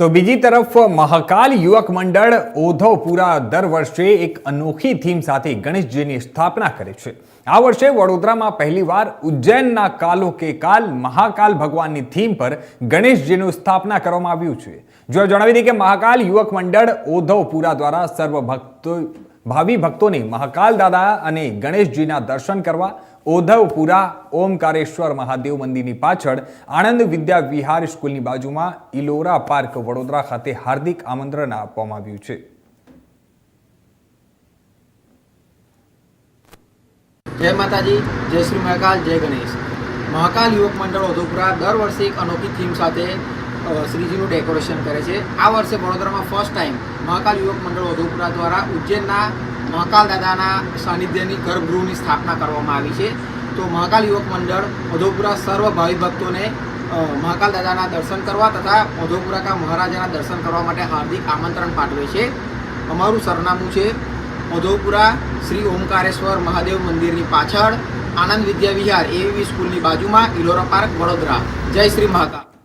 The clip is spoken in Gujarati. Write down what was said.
તો બીજી તરફ મહાકાલ યુવક મંડળ ઓધવપુરા દર વર્ષે એક અનોખી થીમ સાથે ગણેશજીની સ્થાપના કરે છે. આ વર્ષે વડોદરામાં પહેલીવાર ઉજ્જૈનના કાલો કે કાલ મહાકાલ ભગવાનની થીમ પર ગણેશજીનું સ્થાપના કરવામાં આવ્યું છે. જો જણાવી દઈએ કે મહાકાલ યુવક મંડળ ઓધવપુરા દ્વારા સર્વ ભક્તો ભાવિ ભક્તોને મહાકાલ દાદા અને ગણેશજીના દર્શન કરવા ઓધવપુરા ઓમકારેશ્વર મહાદેવ મંદિરની પાછળ આણંદ વિદ્યા વિહાર સ્કૂલની બાજુમાં ઇલોરા પાર્ક વડોદરા ખાતે હાર્દિક આમંત્રણ આપવામાં આવ્યું છે. જય માતાજી, જય શ્રી મહાકાલ, જય ગણેશ. મહાકાલ યુવક મંડળ ઓધોપુરા દર વર્ષે એક અનોખી થીમ સાથે શ્રીજીનું ડેકોરેશન કરે છે. આ વર્ષે વડોદરામાં ફર્સ્ટ ટાઈમ મહાકાલ યુવક મંડળ ઓધોપુરા દ્વારા ઉજ્જૈનના મહાકાલ દાદાના સાનિધ્યની ગર્ભગૃહની સ્થાપના કરવામાં આવી છે. તો મહાકાલ યુવક મંડળ ઓધોપુરા સર્વ ભાવિ ભક્તોને મહાકાલ દાદાના દર્શન કરવા તથા મધોપુરા કા મહારાજાના દર્શન કરવા માટે હાર્દિક આમંત્રણ પાઠવે છે. અમારું સરનામું છે મધોપુરા શ્રી ઓમકારેશ્વર મહાદેવ મંદિરની પાછળ આનંદ વિદ્યા વિહાર એવી સ્કૂલની બાજુમાં ઇલોરા પાર્ક, વડોદરા. જય શ્રી મહાકાલ.